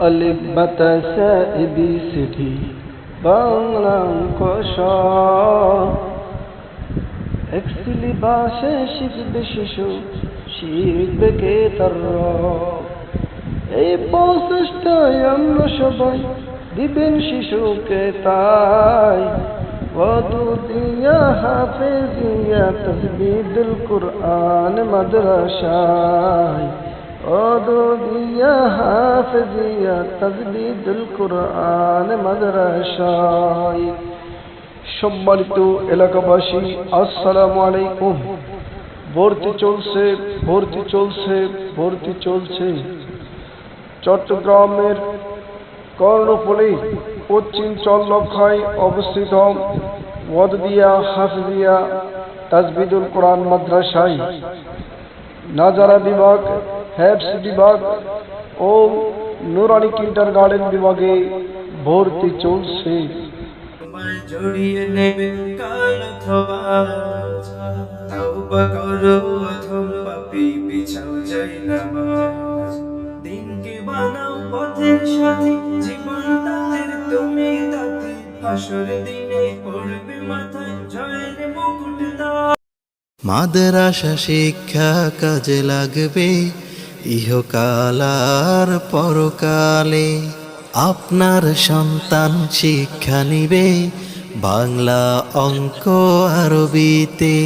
অলিফ বাতাসা এবিসিডি বাংলা অঙ্ক এক সিলেবাসে শিখবে শিশু, শিখবে কে তার এই প্রচেষ্টায় আমরা সবাই দিবেন শিশুকে তাই। হাফেজিয়া তসবিদুল কুরআন মাদ্রাসায়। হাফেজিয়া তসবিদুল কুরআন মাদ্রাসায় সম্মানিত এলাকাবাসী, আসসালামু আলাইকুম। ভর্তি চলছে ভর্তি চলছে ভর্তি চলছে। চট্টগ্রামের কর্ণফুলী পশ্চিম চল্লক্ষায় অবস্থিত ওয়াদদিয়া, হাফিজিয়া তাজবিদুল কোরআন মাদ্রাসায়। নাজারা বিভাগ হ্যাবস বিভাগ ও নুরানি কিন্টার গার্ডেন বিভাগে ভর্তি চলছে। জড়িয়ে নেবে কাল অথবা করো অথম পাপি বিছাও যাই নামাজ দিনকে বানাও পথের সাথে জীবন তাদের তুমি তাতে। হাসর দিনে পড়বে মাথায় জয়ের মুকুট দাও। মাদ্রাসা শিক্ষা কাজে লাগবে ইহকাল আর পরকালে আপনার সন্তান শিক্ষা নিবে বাংলা অঙ্ক আরবিতে।